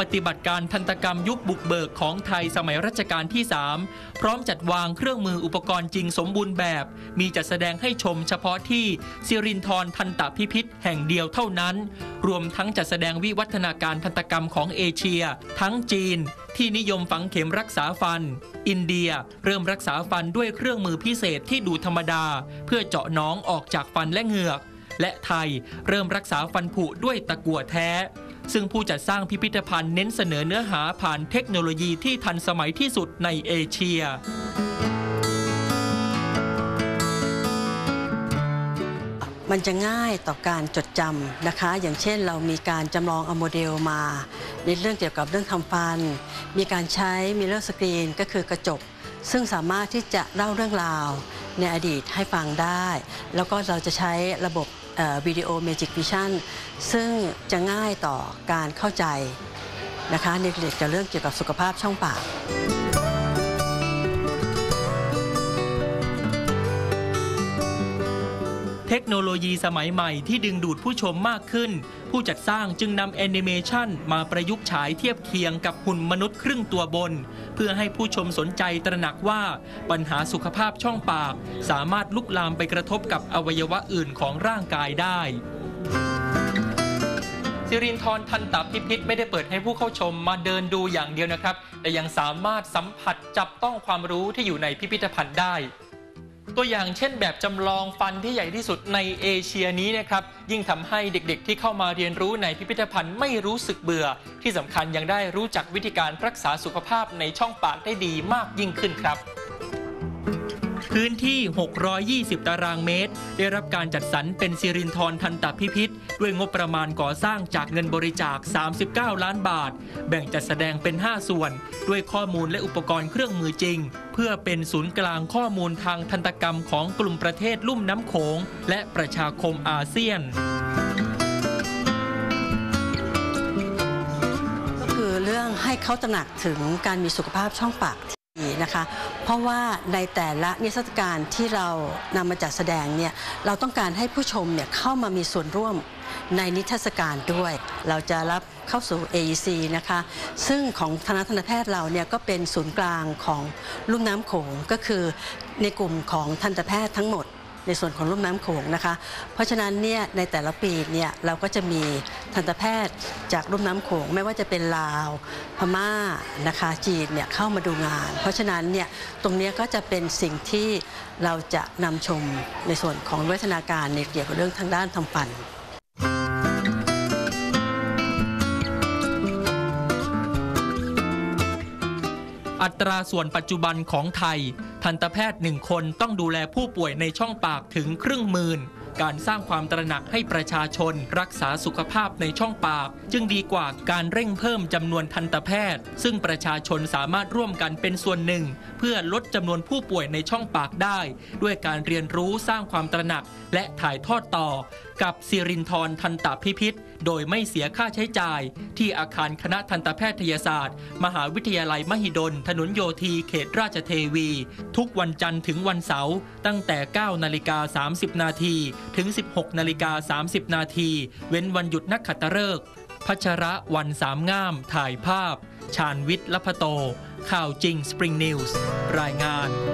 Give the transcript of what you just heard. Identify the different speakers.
Speaker 1: ปฏิบัติการทันตกรรมยุคบุกเบิกของไทยสมัยรัชกาลที่ 3 พร้อมจัดวางเครื่องมืออุปกรณ์จริงสมบูรณ์แบบ มีจัดแสดงให้ชมเฉพาะที่สิรินทรทันตพิพิธแห่งเดียวเท่านั้น รวมทั้งจัดแสดงวิวัฒนาการทันตกรรมของเอเชีย ทั้งจีน ที่นิยมฝังเข็มรักษาฟัน อินเดียเริ่มรักษาฟันด้วยเครื่องมือพิเศษที่ดูธรรมดา เพื่อเจาะน้องออกจากฟันและเหงือก และไทยเริ่มรักษาฟันผุด้วยตะกั่วแท้ ซึ่งผู้จัดสร้างพิพิธภัณฑ์เน้นเสนอเนื้อหาผ่านเทคโนโลยีที่ทันสมัยที่สุดในเอเชีย
Speaker 2: มันจะง่ายต่อการจดจำนะคะ อย่างเช่นเรามีการจำลองเอาโมเดลมา ในเรื่องเกี่ยวกับเรื่องทำฟัน มีการใช้มิเรอร์สกรีนก็คือกระจก ซึ่งสามารถที่จะเล่าเรื่องราว ในอดีตให้ฟังได้ แล้วก็เราจะใช้ระบบวิดีโอเมจิกวิชั่นซึ่งจะง่ายต่อการเข้าใจนะคะในเกี่ยวกับเรื่องเกี่ยวกับสุขภาพช่องปาก
Speaker 1: ทคโนโลยีสมัยใหม่ที่ดึงดูดผู้ชมมากขึ้น ผู้จัดสร้างจึงนำแอนิเมชันมาประยุกต์ฉายเทียบเคียงกับหุ่นมนุษย์ครึ่งตัวบน เพื่อให้ผู้ชมสนใจตระหนักว่าปัญหาสุขภาพช่องปาก สามารถลุกลามไปกระทบกับอวัยวะอื่นของร่างกายได้สิรินทร์ทันตพิพิธไม่ได้เปิดให้ผู้เข้าชมมาเดินดูอย่างเดียวนะครับ แต่ยังสามารถสัมผัสจับต้องความรู้ที่อยู่ในพิพิธภัณฑ์ได้ ตัวอย่างเช่นแบบจำลองฟันที่ใหญ่ที่สุดในเอเชียนี้นะครับยิ่งทำให้เด็กๆ ที่เข้ามาเรียนรู้ในพิพิธภัณฑ์ไม่รู้สึกเบื่อ ที่สำคัญยังได้รู้จักวิธีการรักษาสุขภาพในช่องปากได้ดีมากยิ่งขึ้นครับ พื้นที่ 620 ตารางเมตร ได้รับการจัดสรรเป็นสิรินทรทันตพิพิธ ด้วยงบประมาณก่อสร้างจากเงินบริจาค 39 ล้านบาท แบ่งจัดแสดงเป็น 5 ส่วน ด้วยข้อมูลและอุปกรณ์เครื่องมือจริง เพื่อเป็นศูนย์กลางข้อมูลทางทันตกรรมของกลุ่มประเทศลุ่มน้ำโขง และประชาคมอาเซียน
Speaker 2: ก็คือเรื่องให้เขาตระหนักถึงการมีสุขภาพช่องปากที่ดีนะคะ เพราะว่าในแต่ละนิทรรศการที่เรานำมาจัดแสดงเนี่ยเราต้องการให้ผู้ชมเนี่ยเข้ามามีส่วนร่วมในนิทรรศการด้วย เราจะรับเข้าสู่ AEC นะคะ ซึ่งของคณะทันตแพทย์เราเนี่ยก็เป็นศูนย์กลางของลุ่มน้ำโขงก็คือในกลุ่มของทันตแพทย์ทั้งหมด ในส่วนของลุ่มน้ำโขงนะคะ เพราะฉะนั้นเนี่ยในแต่ละปีเนี่ยเราก็จะมีทันตแพทย์จากลุ่มน้ำโขงไม่ว่าจะเป็นลาว พม่านะคะจีนเนี่ยเข้ามาดูงาน เพราะฉะนั้นเนี่ยตรงนี้ก็จะเป็นสิ่งที่เราจะนำชมในส่วนของวิวัฒนาการในเกี่ยวกับเรื่องทางด้านทำฟัน
Speaker 1: อัตราส่วนปัจจุบันของไทย ทันตแพทย์หนึ่งคนต้องดูแลผู้ป่วยในช่องปากถึงครึ่งหมื่น การสร้างความตระหนักให้ประชาชน รักษาสุขภาพในช่องปาก จึงดีกว่าการเร่งเพิ่มจำนวนทันตแพทย์ ซึ่งประชาชนสามารถร่วมกันเป็นส่วนหนึ่ง เพื่อลดจำนวนผู้ป่วยในช่องปากได้ ด้วยการเรียนรู้สร้างความตระหนักและถ่ายทอดต่อ กับสิรินทรทันตพิพิธโดยไม่เสียค่าใช้จ่าย ที่อาคารคณะทันตแพทยศาสตร์ มหาวิทยาลัยมหิดล ถนนโยธีเขตราชเทวี ทุกวันจันทร์ถึงวันเสาร์ตั้งแต่ 9 นาฬิกา 30 นาทีถึง 16นาฬิกา30 นาทีเว้นวันหยุดนักขัตฤกษ์พัชระวันสามง่าม ถ่ายภาพ ชาญวิทย์ลพโต ข่าวจริงสปริงนิวส์รายงาน
Speaker 3: ผู้ปกครองท่านไหน